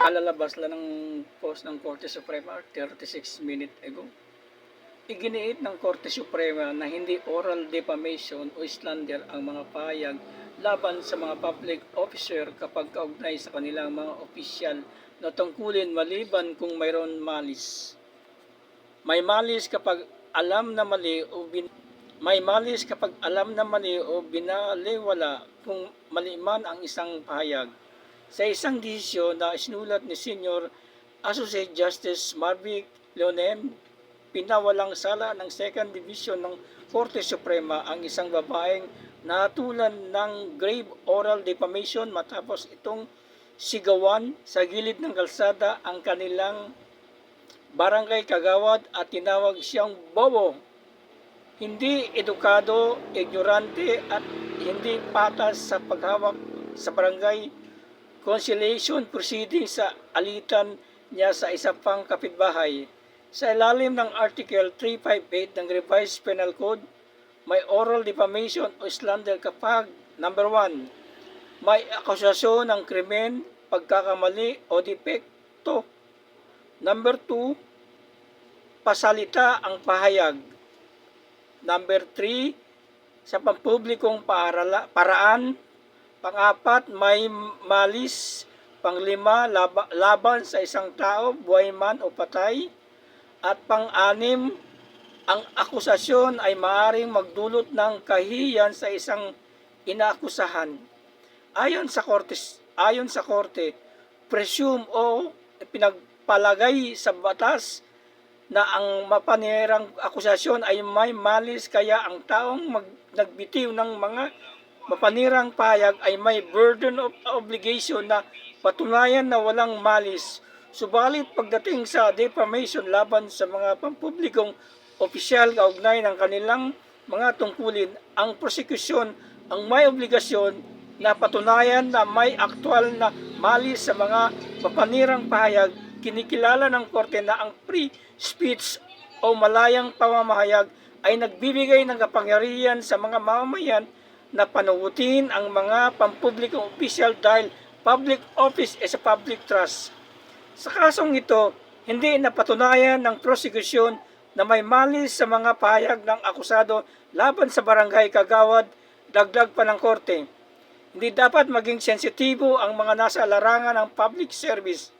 kalalabas lang ng post ng Korte Suprema 36 minute ago. Iginiit ng Korte Suprema na hindi oral defamation o slander ang mga pahayag laban sa mga public officer kapag kaugnay sa kanilang mga opisyal na tungkulin maliban kung mayroon malis. May malis kapag alam na mali o bin may malis kapag alam na mali o binaliwala kung mali man ang isang pahayag. Sa isang desisyon na isinulat ni Senior Associate Justice Marvick Leonen, pinawalang sala ng Second Division ng Korte Suprema ang isang babaeng natulan ng grave oral defamation matapos itong sigawan sa gilid ng kalsada ang kanilang barangay kagawad at tinawag siyang bobo. Hindi edukado, ignorante at hindi patas sa paghawak sa barangay conciliation proceeding sa alitan niya sa isa pang kapitbahay. Sa ilalim ng Article 358 ng Revised Penal Code, may oral defamation o slander kapag number 1, may akusasyon ng krimen, pagkakamali o depekto. Number 2, pasalita ang pahayag. Number 3, sa pampublikong paarala, paraan. Pang-apat, may malis. Panglima, laba, laban sa isang tao, buhay man o patay. At pang-anim, ang akusasyon ay maaring magdulot ng kahiyan sa isang inaakusahan. Ayon sa korte, ayon sa korte, presume o pinagpalagay sa batas na ang mapanirang akusasyon ay may malis kaya ang taong mag, nagbitiw ng mga mapanirang payag ay may burden of obligation na patunayan na walang malis. Subalit pagdating sa defamation laban sa mga pampublikong opisyal kaugnay ng kanilang mga tungkulin, ang prosekusyon ang may obligasyon na patunayan na may aktwal na malis sa mga mapanirang pahayag, kinikilala ng korte na ang free speech o malayang pamamahayag ay nagbibigay ng kapangyarihan sa mga mamamayan na panugutin ang mga pampublikong opisyal dahil public office is a public trust. Sa kasong ito, hindi napatunayan ng prosecution na may malis sa mga pahayag ng akusado laban sa barangay kagawad, dagdag pa ng korte. Hindi dapat maging sensitibo ang mga nasa larangan ng public service